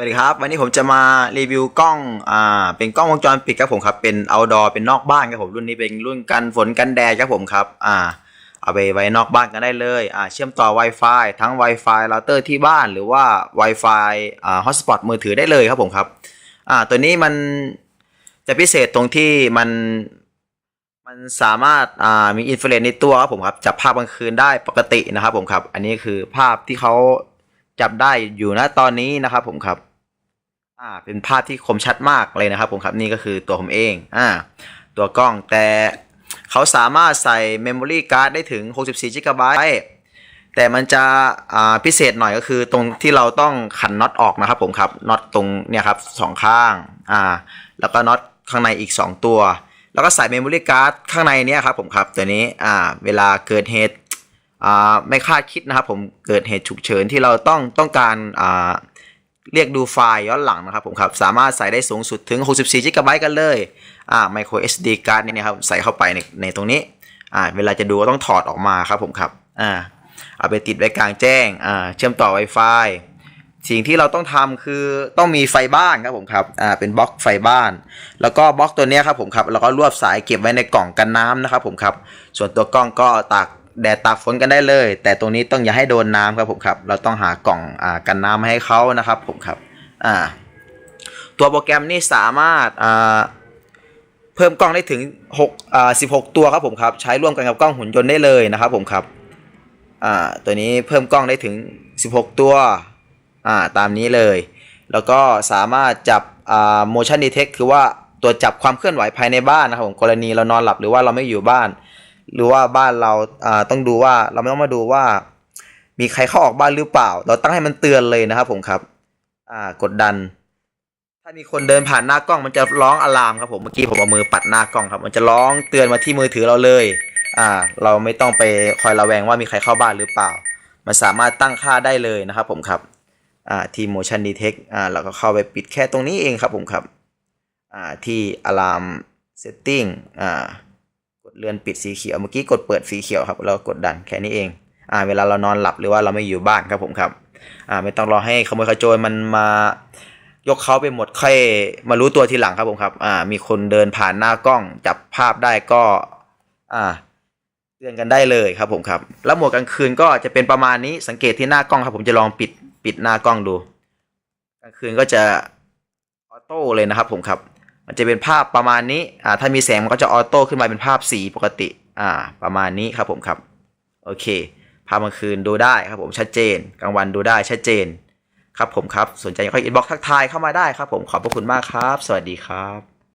วัสดีครับ วันนี้ผมจะมารีวิวกล้องอ่าเป็นกล้องวงจรปิดครับผมครับเป็น outdoor เป็นนอกบ้านครับผมรุ่นนี้เป็นรุ่นกันฝนกันแดดครับผมครับอ่าเอาไปไว้นอกบ้านกันได้เลยอ่าเชื่อมต่อ Wi-Fi ทั้ง Wi-Fi เราเตอร์ที่บ้านหรือว่า Wi-Fi อ่า hotspot มือถือได้เลยครับผมครับอ่าตัวนี้มันจะพิเศษตรงที่มันมันสามารถอ่ามีอินฟลูเรนในตัวครับผมครับจับภาพกลางคืนได้ปกตินะครับผมครับ อันนี้คือภาพที่เขาจับได้อยู่ณตอนนี้นะครับผมครับ อ่าเป็นภาพที่คมชัดมากเลยนะครับผมครับนี่ก็คือตัวผมเองอ่าตัวกล้องแต่เขาสามารถใส่เมมโมรี่การ์ดได้ถึง 64 g b แต่มันจะอ่าพิเศษหน่อยก็คือตรงที่เราต้องขันน็อตออกนะครับผมครับน็อตตรงเนี่ยครับสองข้างอ่าแล้วก็น็อตข้างในอีก 2 ตัว แล้วก็ใส่เมมโมรี่การ์ดข้างในเนี่ยครับผมครับตัวนี้อ่าเวลาเกิดเหตุอ่าไม่คาดคิดนะครับผมเกิดเหตุฉุกเฉินที่เราต้องต้องการอ่า เรียกดูไฟล์ย้อนหลังนะครับผมครับ สามารถใส่ได้สูงสุดถึง 64 g b กันเลยอ่า micro SD card เนี่นะครับใส่เข้าไปในในตรงนี้อ่าเวลาจะดูก็ต้องถอดออกมาครับผมครับอ่าเอาไปติดไว้กลางแจ้งอ่าเชื่อมต่อ Wi-Fi สิ่งที่เราต้องทำคือต้องมีไฟบ้านครับผมครับ อ่า เป็นบล็อกไฟบ้าน แล้วก็บล็อกตัวนี้ครับผมครับ แล้วก็รวบสายเก็บไว้ในกล่องกันน้ำนะครับผมครับ ส่วนตัวกล้องก็ตาก แดดตากฝนกันได้เลย แต่ตรงนี้ต้องอย่าให้โดนน้ำครับผมครับ เราต้องหากล่องอกันน้ำมาให้เขานะครับผมครับอ่าตัวโปรแกรมนี่สามารถอ่าเพิ่มกล้องได้ถึง6อ่า16 ตัวครับผมครับ ใช้ร่วมกันกับกล้องหุ่นยนต์ได้เลยนะครับผมครับอ่าตัวนี้เพิ่มกล้องได้ถึง 16 ตัวอ่าตามนี้เลย แล้วก็สามารถจับอ่า motion detect คือว่าตัวจับความเคลื่อนไหวภายในบ้านนะครับผมกรณีเรานอนหลับหรือว่าเราไม่อยู่บ้าน หรือว่าบ้านเราอ่าต้องดูว่าเราไม่ต้องมาดูว่า มีใครเข้าออกบ้านหรือเปล่า เราตั้งให้มันเตือนเลยนะครับ ผมครับ อ่ากดดัน ถ้ามีคนเดินผ่านหน้ากล้องมันจะร้องอะลามครับผมเมื่อกี้ผมเอามือปัดหน้ากล้องครับ มันจะร้องเตือนมาที่มือถือเราเลย อ่า เราไม่ต้องไปคอยระแวงว่ามีใครเข้าบ้านหรือเปล่า มันสามารถตั้งค่าได้เลยนะครับ ผมครับอ่าที่ motion detect อ่าเราก็เข้าไปปิดแค่ตรงนี้เองครับผมครับอ่าที่ alarm setting อ่า เลื่อนปิดสีเขียวเมื่อกี้กดเปิดสีเขียวครับ เรากดดันแค่นี้เองอ่าเวลาเรานอนหลับหรือว่าเราไม่อยู่บ้านครับผมครับอ่าไม่ต้องรอให้ขโมยขโจรมันมายกเขาไปหมดค่อยมารู้ตัวทีหลังครับผมครับอ่ามีคนเดินผ่านหน้ากล้องจับภาพได้ก็อ่าเตือนกันได้เลยครับผมครับ แล้วหมวดกลางคืนก็จะเป็นประมาณนี้สังเกตที่หน้ากล้องครับ ผมจะลองปิดปิดหน้ากล้องดูกลางคืนก็จะออโต้เลยนะครับผมครับ มันจะเป็นภาพประมาณนี้อ่าถ้ามีแสงมันก็จะออโต้ขึ้นมาเป็นภาพสีปกติอ่าประมาณนี้ครับผมครับโอเค ภาพกลางคืนดูได้ครับผมชัดเจน กลางวันดูได้ชัดเจนครับผมครับ สนใจก็อินบ็อกซ์ทักทายเข้ามาได้ครับผมขอบพระคุณมากครับ สวัสดีครับ